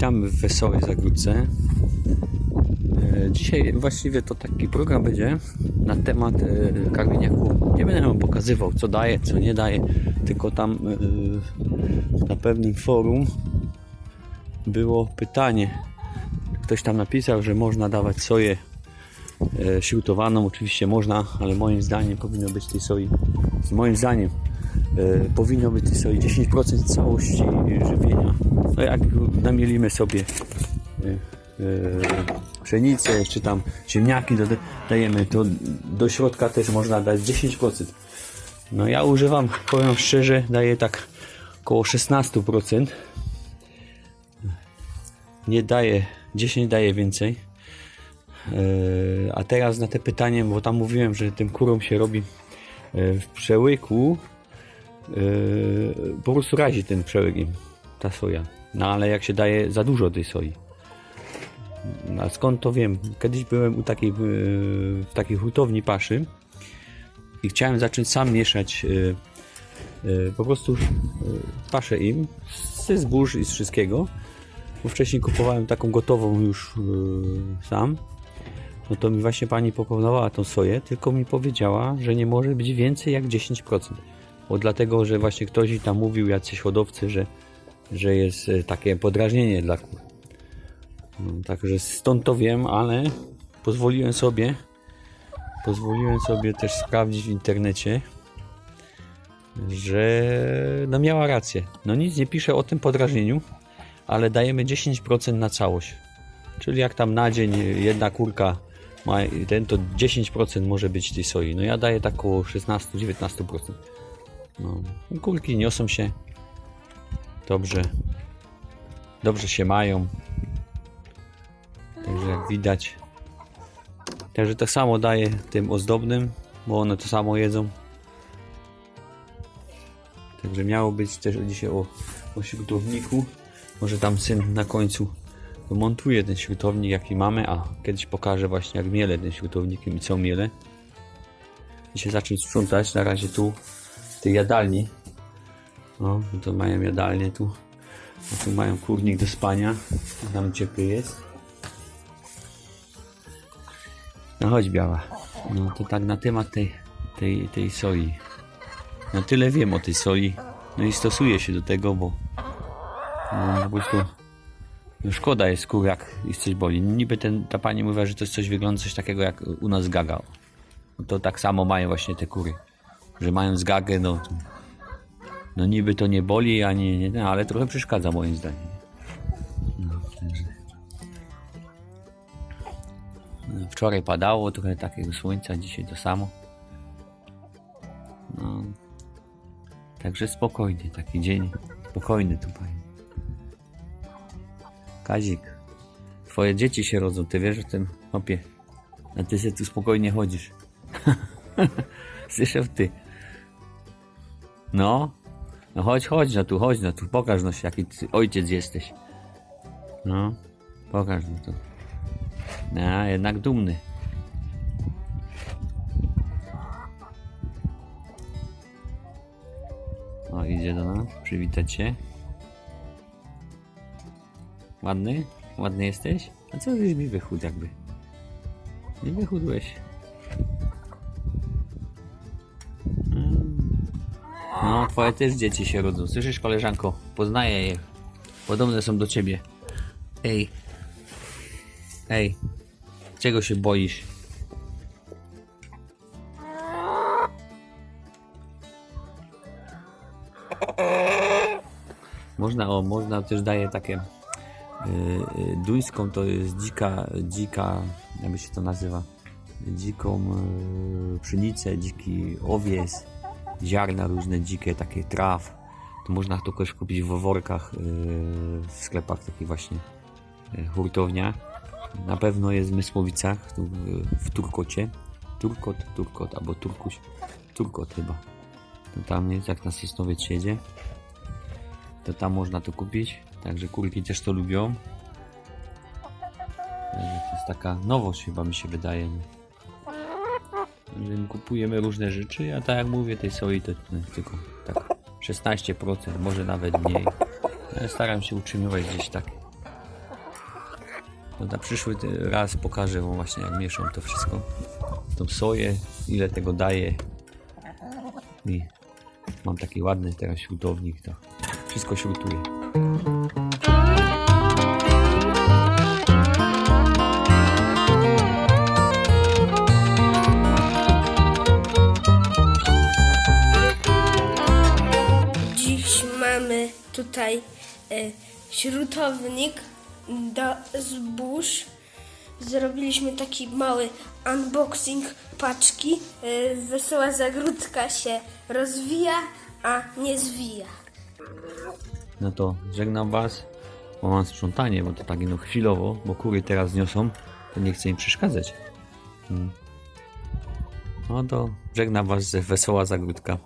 Witamy w Wesołej Zagródce. E, Dzisiaj właściwie to taki program będzie na temat e, karmienia kur. Nie będę wam pokazywał co daje, co nie daje, tylko tam e, na pewnym forum było pytanie. Ktoś tam napisał, że można dawać soję śrutowaną. Oczywiście można, ale moim zdaniem powinno być tej soi. Moim zdaniem powinno być tej soi 10% całości żywienia. No jak namielimy sobie e, e, pszenicę, czy tam ziemniaki doda- dajemy, to do środka też można dać 10%. No ja używam, powiem szczerze, daję tak około 16%. Nie daję, 10 daje więcej. E, A teraz na te pytanie, bo tam mówiłem, że tym kurom się robi e, w przełyku, e, po prostu razi ten przełyk ta soja. No ale jak się daje za dużo tej soi. A skąd to wiem? Kiedyś byłem u takiej, e, w takiej hutowni paszy i chciałem zacząć sam mieszać e, e, po prostu e, paszę im ze zbóż i z wszystkiego bo wcześniej kupowałem taką gotową już yy, sam, no to mi właśnie pani proponowała tą soję, tylko mi powiedziała, że nie może być więcej jak 10%. Bo dlatego, że właśnie ktoś tam mówił, jacyś hodowcy, że, że jest e, takie podrażnienie dla kur. No, także stąd to wiem, ale pozwoliłem sobie pozwoliłem sobie też sprawdzić w internecie, że no miała rację. No nic nie pisze o tym podrażnieniu, ale dajemy 10% na całość. Czyli jak tam na dzień jedna kurka ma ten, to 10% może być tej soi. No ja daję tak około 16-19%. No, kurki niosą się dobrze. Dobrze się mają. Także jak widać. Także to samo daję tym ozdobnym, bo one to samo jedzą. Także miało być też dzisiaj o, o. Może tam syn na końcu montuje ten śrutownik jaki mamy, a kiedyś pokażę właśnie jak mielę tym śrutownikiem i co mielę. Dzisiaj zacząć sprzątać, na razie tu tej jadalni. No, to mają jadalnię tu. A tu mają kurnik do spania. Tam ciepły jest. No chodź biała. No to tak na temat tej, tej, tej soi. No tyle wiem o tej soi. No i stosuję się do tego, bo no, po prostu no, szkoda jest kur, jak ich coś boli. Niby ten, ta pani mówiła, że to jest coś wygląda coś takiego jak u nas gaga. No, to tak samo mają właśnie te kury. Że mają zgagę, no, no niby to nie boli, ani nie, no, ale trochę przeszkadza moim zdaniem. No, także. Wczoraj padało trochę takiego słońca, dzisiaj to samo. No, także spokojnie, taki dzień spokojny tu pani. Kazik, twoje dzieci się rodzą, ty wiesz o tym, opie. A ty się tu spokojnie chodzisz. Słyszę ty. No, no chodź, chodź no tu, chodź no tu, pokaż no się, jaki ojciec jesteś. No, pokaż no tu. No, jednak dumny. O, idzie do nas, przywitać się. Ładny? Ładny jesteś? A co żeś mi wychudł jakby? Nie wychudłeś. No, twoje też dzieci się rodzą. Słyszysz, koleżanko? Poznaję je. Podobne są do ciebie. Ej. Ej. Czego się boisz? Można, o, można też daje takie y, y, duńską, to jest dzika, dzika, jakby się to nazywa, dziką y, pszenicę, dziki owies, ziarna różne dzikie, takie traw. To można to też kupić w workach y, w sklepach takich właśnie y, hurtownia. Na pewno jest w Mysłowicach, tu w, Turkocie. Turkot, Turkot albo Turkuś. Turkot chyba. To tam jest, jak na Sosnowiec jedzie to tam można to kupić. Także kurki też to lubią. To jest taka nowość chyba mi się wydaje. Kupujemy różne rzeczy, a tak jak mówię, tej soi to no, tylko tak 16%, może nawet mniej. Ale staram się utrzymywać gdzieś tak To na przyszły raz pokażę wam właśnie jak mieszam to wszystko. Tą soję, ile tego daje. I mam taki ładny teraz śrutownik, to wszystko śrutuję. Tutaj e, śrutownik do zbóż. Zrobiliśmy taki mały unboxing paczki. E, wesoła zagródka się rozwija, a nie zwija. No to żegnam was, bo mam sprzątanie, bo to tak no chwilowo, bo kury teraz niosą, to nie chcę im przeszkadzać. Mm. No to żegnam was, wesoła zagródka.